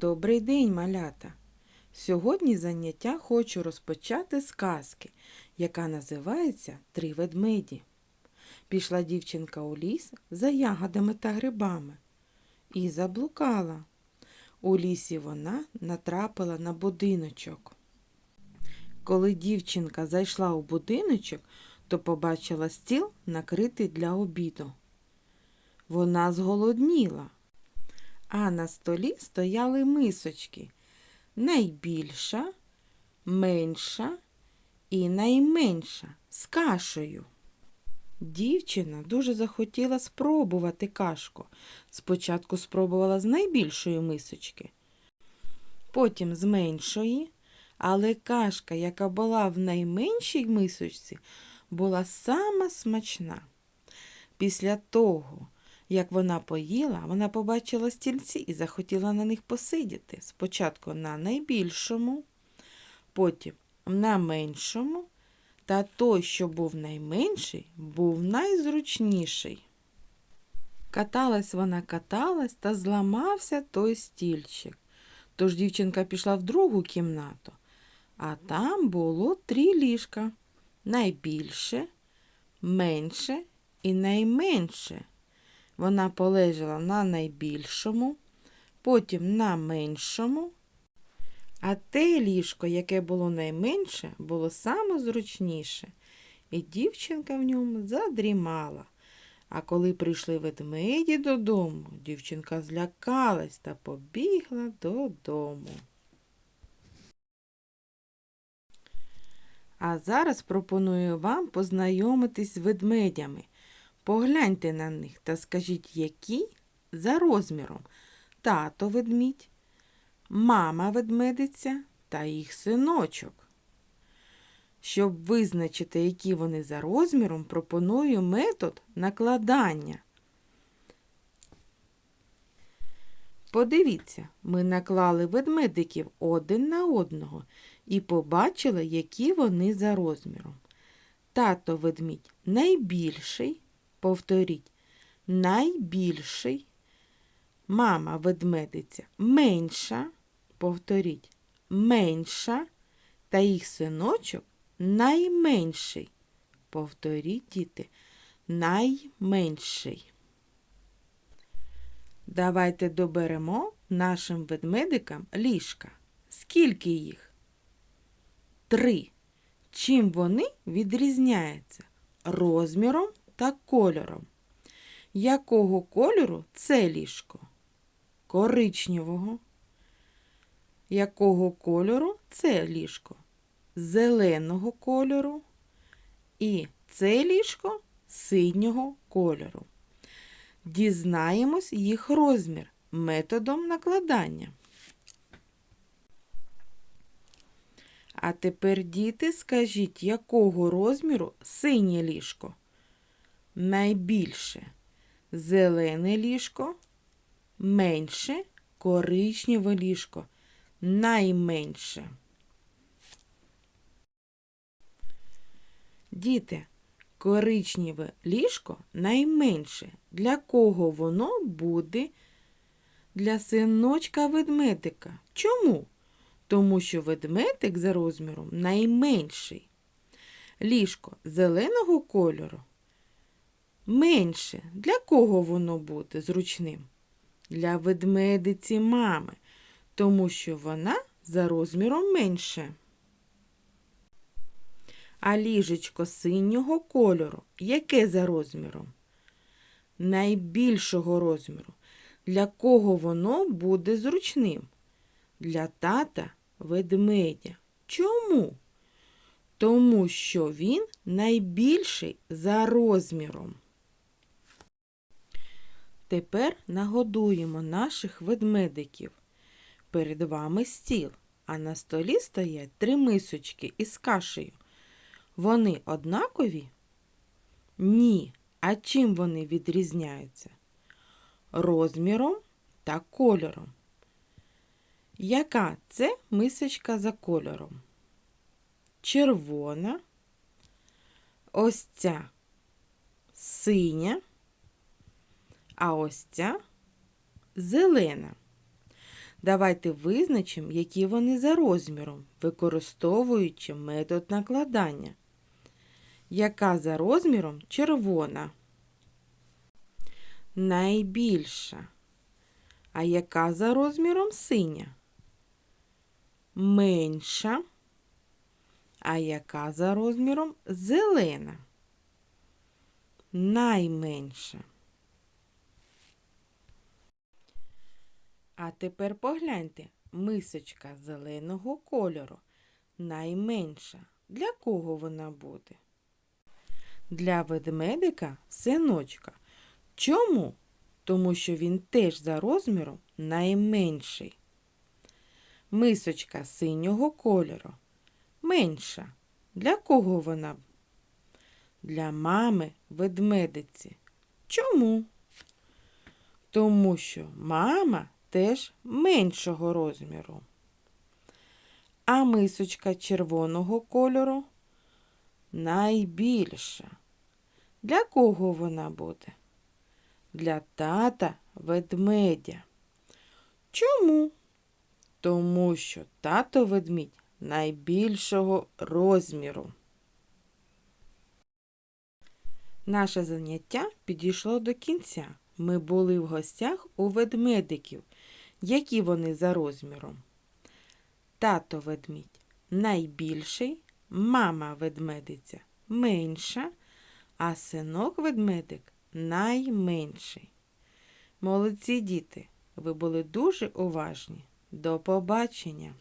Добрий день, малята! Сьогодні заняття хочу розпочати з казки, яка називається Три ведмеді. Пішла дівчинка у ліс за ягодами та грибами і заблукала. У лісі вона натрапила на будиночок. Коли дівчинка зайшла у будиночок, то побачила стіл, накритий для обіду. Вона зголодніла а на столі стояли мисочки найбільша, менша і найменша з кашею. Дівчина дуже захотіла спробувати кашку. Спочатку спробувала з найбільшої мисочки, потім з меншої, але кашка, яка була в найменшій мисочці, була сама смачна. Після того, як вона поїла, вона побачила стільці і захотіла на них посидіти. Спочатку на найбільшому, потім на меншому, та той, що був найменший, був найзручніший. Каталась вона каталась та зламався той стільчик. Тож дівчинка пішла в другу кімнату, а там було три ліжка найбільше, менше і найменше. Вона полежала на найбільшому, потім на меншому, а те ліжко, яке було найменше, було саме зручніше, і дівчинка в ньому задрімала. А коли прийшли ведмеді додому, дівчинка злякалась та побігла додому. А зараз пропоную вам познайомитись з ведмедями. Погляньте на них та скажіть, які за розміром тато ведмідь, мама ведмедиця та їх синочок. Щоб визначити, які вони за розміром, пропоную метод накладання. Подивіться, ми наклали ведмедиків один на одного і побачили, які вони за розміром. Тато ведмідь найбільший. Повторіть, найбільший. Мама ведмедиця менша. Повторіть, менша. Та їх синочок найменший. Повторіть, діти, найменший. Давайте доберемо нашим ведмедикам ліжка. Скільки їх? Три. Чим вони відрізняються? Розміром та кольором. Якого кольору це ліжко? Коричневого. Якого кольору це ліжко? Зеленого кольору. І це ліжко синього кольору. Дізнаємось їх розмір методом накладання. А тепер, діти, скажіть, якого розміру синє ліжко? Найбільше зелене ліжко, менше коричневе ліжко, найменше. Діти, коричневе ліжко найменше. Для кого воно буде? Для синочка ведмедика. Чому? Тому що ведмедик за розміром найменший. Ліжко зеленого кольору менше. Для кого воно буде зручним? Для ведмедиці мами, тому що вона за розміром менше. А ліжечко синього кольору яке за розміром? Найбільшого розміру. Для кого воно буде зручним? Для тата ведмедя. Чому? Тому що він найбільший за розміром. Тепер нагодуємо наших ведмедиків. Перед вами стіл, а на столі стоять три мисочки із кашею. Вони однакові? Ні. А чим вони відрізняються? Розміром та кольором. Яка це мисочка за кольором? Червона, ось ця синя а ось ця зелена. Давайте визначимо, які вони за розміром, використовуючи метод накладання. Яка за розміром червона? Найбільша. А яка за розміром синя? Менша. А яка за розміром зелена? Найменша. А тепер погляньте, мисочка зеленого кольору. Найменша. Для кого вона буде? Для ведмедика синочка. Чому? Тому що він теж за розміром найменший. Мисочка синього кольору. Менша. Для кого вона? Для мами ведмедиці. Чому? Тому що мама теж меншого розміру. А мисочка червоного кольору найбільша. Для кого вона буде? Для тата ведмедя. Чому? Тому що тато ведмідь найбільшого розміру. Наше заняття підійшло до кінця. Ми були в гостях у ведмедиків. Які вони за розміром? Тато ведмідь найбільший, мама ведмедиця менша, а синок ведмедик найменший. Молодці діти, ви були дуже уважні. До побачення!